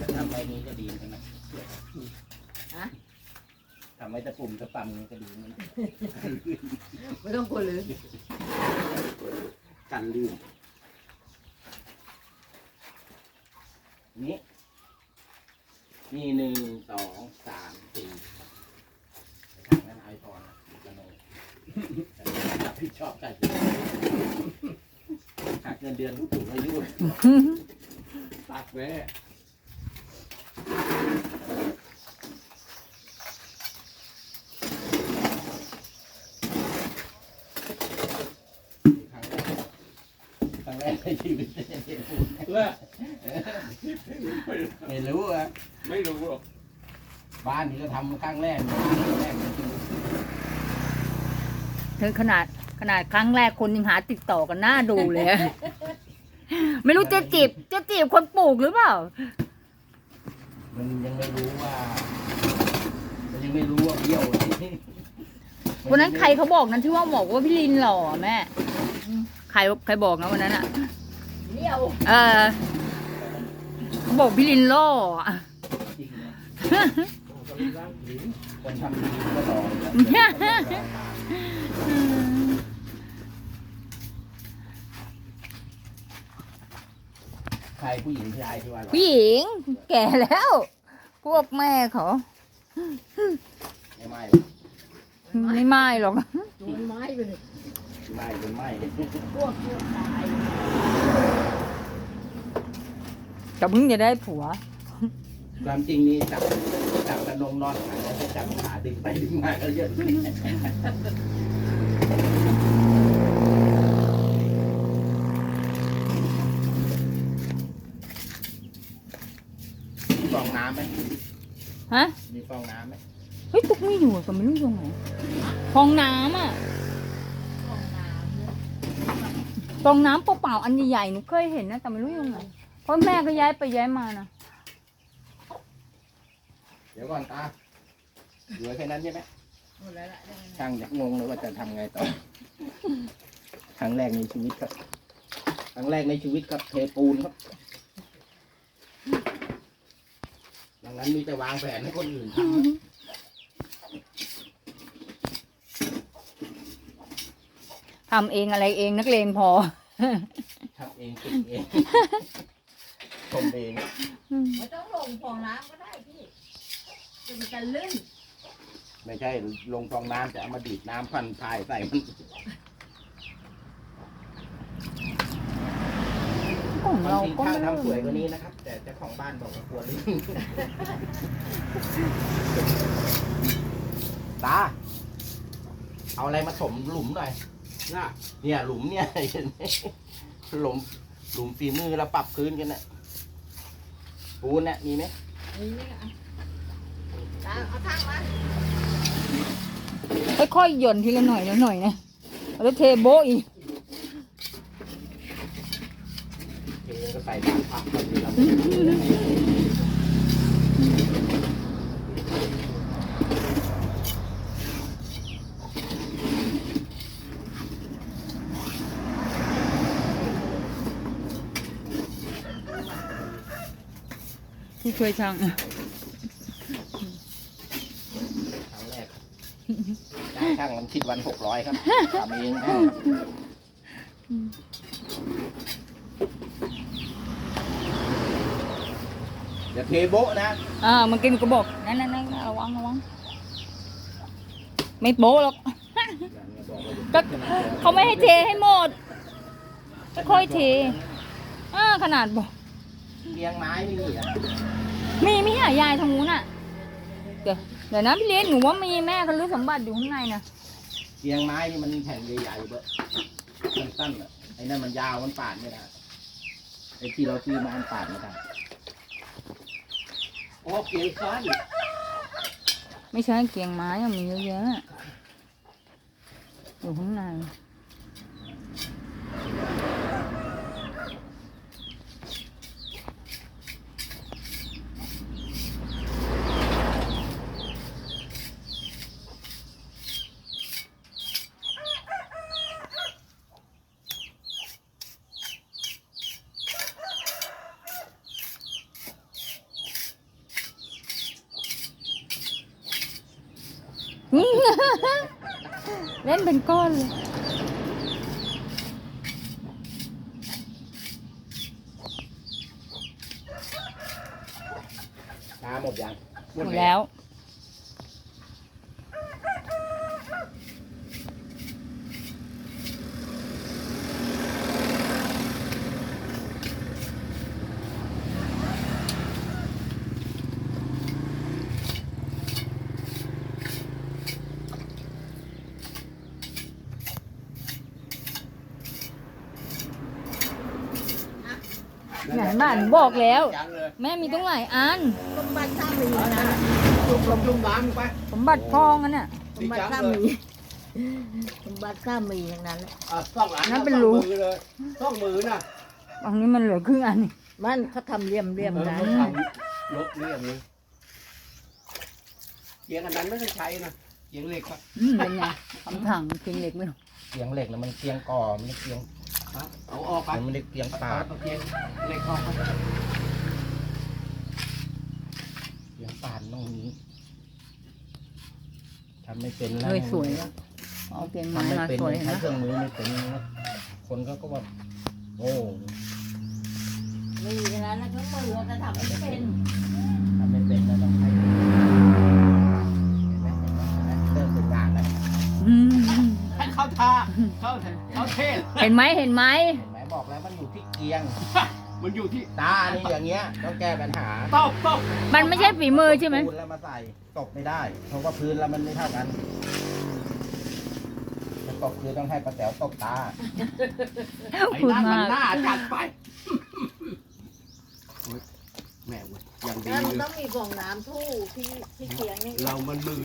ถ้าทำไว้นี้ก็ดีเหมือนกันนะฮะ ทำไว้ตะปุ่มตะปั่มนี่ก็ดีเหมือนกันไม่ต้องกลัวเลยกันลื่นนี่นี่หนึ่งสองสามสี่ทางนั้นไอพอนะจะโนรับผิดชอบกันหักเงินเดือนผู้สูงอายุตักแม่ ครั้งแรกครั้งแรกในชี วิตจะเห็นพูดเพื่อไม่รู้อะไม่รู้หรอกบ้านนี้ก็ทำครั้งแรกบ้านครั้งแรกในชีวิตถึงขนาดขนาดครั้งแรกคนยังหาติดต่อกันหน้าดูเลยอะไม่รู้จะจีบจะจีบคนปลูกหรือเปล่า มันยังไม่รู้ว่า มันยังไม่รู้ว่าเบี้ยววันนั้นใครเขาบอกนั้นที่ว่าบอกว่าพี่ลินหล่ออะแม่ ใครใครบอกนะวันนั้นอะเลี้ยวเออเขาบอกพี่ลินหล่ออะจริงเหรอก็มีร่างผีคนทำดีก็ต่อใครผู้หญิงผู้ชายที่ว่าหรอผู้หญิงแก่แล้ว พวกแม่เขา ไม่ไหม้ไม่ไม่หรอก โดนไม้ไปเลย ไหม้เป็นไหม้พวกพวกตายแต่เพิ่งจะได้ผัว ความจริงนี่จับจับกระนงนอนขาแล้วจะจับขาดึงไปดึงมาก็เยอะมีฟองน้ำไหมฮะ มีฟองน้ำไหมเฮ้ยตุ๊กไม่อยู่อะแต่ไม่รู้ยังไงฟองน้ำอะ ห้องน้ำเนี่ย ฟองน้ำเปล่าๆอันใหญ่ๆหนูเคยเห็นนะแต่ไม่รู้ยังไงเพราะแม่ก็ย้ายไปย้ายมานะเดี๋ยวก่อนตาเหลือแค่นั้นใช่ไหมหมดแล้วล่ะได้ไหมช่างจะงงเลยว่าจะทำไงต่อ ครั้งแรกในชีวิตครับ ครั้งแรกในชีวิตครับเทปูนครับดังนั้นมีแต่วางแผนให้คนอื่นทำนะ ทำเองอะไรเองนักเลงพอ ทำเองติดเองชมเองไม่ต้องลงฟองน้ำก็ได้พี่จะมีการลื่นไม่ใช่ลงฟองน้ำจะเอามาดีดน้ำพันพายใส่มันของความเราจริงก็ช่างไม่ทำสวยกรู้ว่านี้นะครับ แต่เจ้าของบ้านบอกว่ากลัวลื่นตาเอาอะไรมาถมหลุมหน่อย น่ะเนี่ยหลุมเนี่ยเห็นไหมหลุมหลุมฝีมือเราปรับพื้นกันนะปูนเนี่ยมีไหมนี่นี่อะตาเอาทั้งมาค่อยๆหย่อนทีละหน่อยละหน่อยนะแล้วเทโบะอีกเทก็ใส่ตามผักคนเดีย ผู้ช่วยช่างครั้งแรกจ้างช่างมันคิดวันหกร้อยครับทำเองนะอย่าเทโบะนะอ่าเมันกินก็บอกนั่นนั่นนั่นระวังระวังไม่โบะหรอกก็เขาไม่ให้เทให้หมดค่อยๆเทอ่าขนาดบอก เลี้ยงไม้ไม่มีอะมีไม่หายายทางนู้นอะ เดี๋ยวเดี๋ยวนะพี่เลี้ยงหนูว่ามีแม่กันรู้สมบัติอยู่ข้างในนะเลี้ยงไม้นี่มันแผ่นใหญ่ๆเบ้อสั้นๆอะไอ้นั่นมันยาวมันปาดไม่ได้ไอ้ที่เราซื้อมามันปาดไม่ได้โอ้เกียงสั้นไม่ใช่เกียงไม้อะมีเยอะแยะอยู่ข้างใน เล่นเป็นก้อนเลยตาหมดยังหมดแล้ว ไหนบ้านบอกแล้วยังเลยแม่มีต้องหลายอัน สมบัติข้ามีนะลุมลมลุมล้างไปสมบัติพองอันน่ะ สมบัติข้ามีสมบัติข้ามีทั้งนั้นแหละอะซ่องอันนั่นเป็นรูซ่องมือเลยซ่องมือน่ะอันนี้มันเหลือครึ่งอันนี่มันเขาทำเลี่ยมเลี่ยมเออได้เขาทำลบนี่อย่างนี้เกียงอันนั้นไม่ได้ใช้นะเกียงเหล็กอะอืมเป็นไงคำถังเพียงเหล็กไม่รู้เกียงเหล็กนะมันเกียงก่อมันไม่เกียงครับ เอาออกไปมันไม่ได้เกียงปาดเอาเกียงเหล็กออกไปเกียงปาดตรงนี้ทำไม่เป็นนะเฮ้ยสวยอะเอาเพียงไม้ทำไม่มาเป็นสวยใช้นะเครื่องมือไม่เป็นนะคนก็ก็ว่าโอ้มีทั้งนั้นแล้วก็มือจะทำไม่เป็นทำไม่เป็นนะต้องให้ ให้เขาทาเขาเขาเทศเห็นไหมเห็นไหมเห็นไหมบอกแล้วมันอยู่ที่เกียง มันอยู่ที่ตานี่อย่างเงี้ยต้องแก้ปัญหาตบตบมันไม่ใช่ฝีมือใช่ไหมปูนแล้วมาใส่ตกไม่ได้เพราะว่าพื้นแล้วมันไม่เท่ากันจะตกคือต้องให้ป้าแต๋วตกตาไอ้พูดนั่นมัมานกหน้าจัดไปโอ๊ยแม่เว้ยอย่างดีแล้วมันเลต้อยงมีฟองน้ำทู่ที่ที่เคียงนี่ เรามันมือ